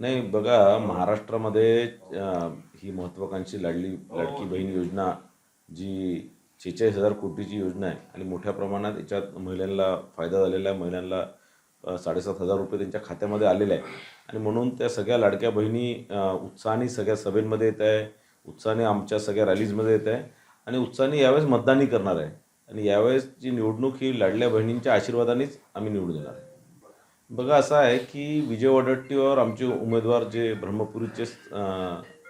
नाही बघा महाराष्ट्रामध्ये ही महत्त्वाकांक्षी लाडली लाडकी बहीण योजना जी शेहेचाळीस हजार कोटीची योजना आहे आणि मोठ्या प्रमाणात याच्यात महिलांना फायदा झालेला आहे. महिलांना साडेसात हजार रुपये त्यांच्या खात्यामध्ये आलेले आहे आणि म्हणून त्या सगळ्या लाडक्या बहिणी उत्साहाने सगळ्या सभेंमध्ये येत आहे. उत्साहाने आमच्या सगळ्या रॅलीजमध्ये येत आहे. आणि उत्साहाने यावेळेस मतदानही करणार आहे. आणि यावेळेस जी निवडणूक ही लाडल्या बहिणींच्या आशीर्वादानेच आम्ही निवडून येणार आहे. बघा असं आहे की विजय वडट्टीवर आमचे उमेदवार जे ब्रह्मपुरीचे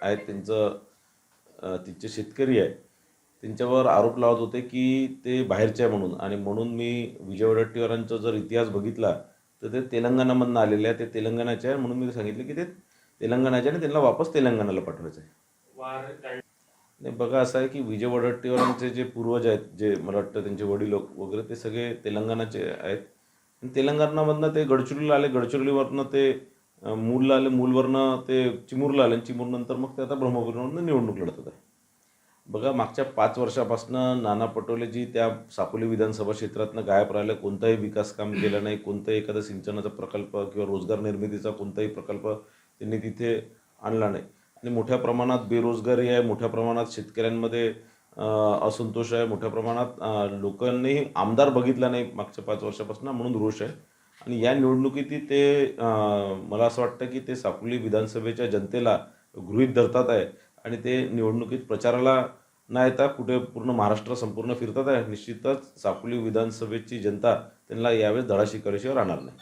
आहेत त्यांचं तिथचे शेतकरी आहे त्यांच्यावर आरोप लावत होते की ते बाहेरचे आहे म्हणून. आणि म्हणून मी विजय वडट्टीवारांचा जर इतिहास बघितला तर ते तेलंगणामधनं आलेले आहे ते तेलंगणाचे आहे म्हणून मी सांगितलं की ते तेलंगणाचे आणि त्यांना वापस तेलंगणाला पाठवायचं आहे. नाही बघा असं आहे की विजय वडट्टीवारांचे जे पूर्वज आहेत जे मला वाटतं त्यांचे वडील वगैरे ते सगळे तेलंगणाचे आहेत. तेलंगणामधनं ते गडचिरोलीला आले गडचिरोलीवरनं ते मूलला आले मूलवरनं ते चिमूरला आले आणि चिमूरनंतर मग ते आता ब्रह्मपुरीवरनं निवडणूक लढतात आहे बघा मागच्या पाच वर्षापासून नाना पटोलेजी त्या सापोली विधानसभा क्षेत्रातनं गायब राहिले कोणताही विकास काम केलं नाही कोणताही एखादा सिंचनाचा प्रकल्प किंवा रोजगार निर्मितीचा कोणताही प्रकल्प त्यांनी तिथे आणला नाही. आणि मोठ्या प्रमाणात बेरोजगारी आहे मोठ्या प्रमाणात शेतकऱ्यांमध्ये असंतोष आहे मोठ्या प्रमाणात लोकांनी आमदार बघितला नाही मागच्या पाच वर्षापासून म्हणून रोष आहे. आणि या निवडणुकीत ते मला असं वाटतं की ते साकोली विधानसभेच्या जनतेला गृहीत धरतात आहे. आणि ते निवडणुकीत प्रचाराला न येता कुठे पूर्ण महाराष्ट्र संपूर्ण फिरतात आहे. निश्चितच साकोली विधानसभेची जनता त्यांना यावेळेस धडा शिकारीशिवाय राहणार नाही.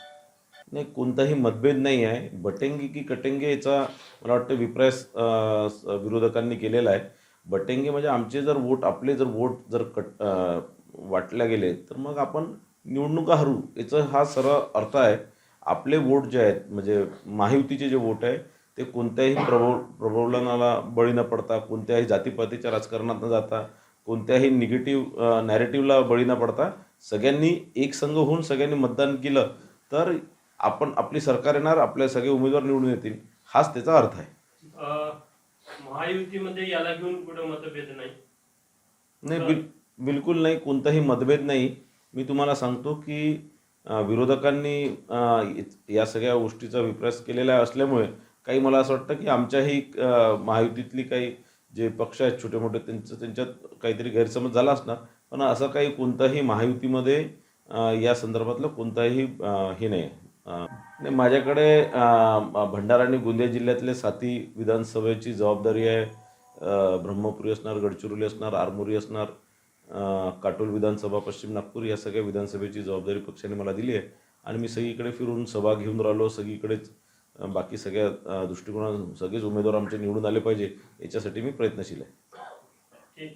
नाही कोणताही मतभेद नाही आहे. बटेंगी की कटेंगे याचा मला वाटतं विप्रयास विरोधकांनी केलेला आहे. बटेंगे म्हणजे आमचे जर वोट आपले जर वोट जर कट वाटल्या वाटले गेले तर मग आपण निवडणुका हरू. याचा हा सरळ अर्थ आहे. आपले वोट जे आहेत म्हणजे महायुतीचे जे वोट आहे ते कोणत्याही प्रबो प्रबोलनाला बळी न पडता कोणत्याही जातीपातीच्या राजकारणात न जाता कोणत्याही निगेटिव्ह नॅरेटिव्हला बळी न पडता सगळ्यांनी एक संघ होऊन सगळ्यांनी मतदान केलं तर आपण आपली सरकार येणार आपले सगळे उमेदवार निवडून येतील. हाच त्याचा अर्थ आहे. महायुतीमध्ये याला घेऊन कुठं मतभेद नाही. नाही बिल बिलकुल नाही कोणताही मतभेद नाही. मी तुम्हाला सांगतो की विरोधकांनी या सगळ्या गोष्टीचा विप्रास केलेला असल्यामुळे काही मला असं वाटतं की आमच्याही महायुतीतली काही जे पक्ष आहेत छोटे मोठे त्यांचं त्यांच्यात काहीतरी गैरसमज झाला असणार. पण असं काही कोणताही महायुतीमध्ये या संदर्भातलं कोणताही हे नाही आहे. नाही माझ्याकडे भंडारा आणि गोंदिया जिल्ह्यातले साती विधानसभेची जबाबदारी आहे. ब्रह्मपुरी असणार गडचिरोली असणार आरमोरी असणार काटोल विधानसभा पश्चिम नागपूर या सगळ्या विधानसभेची जबाबदारी पक्षाने मला दिली आहे. आणि मी सगळीकडे फिरून सभा घेऊन राहिलो सगळीकडेच बाकी सगळ्या दृष्टिकोनातून सगळेच उमेदवार आमचे निवडून आले पाहिजे याच्यासाठी मी प्रयत्नशील आहे.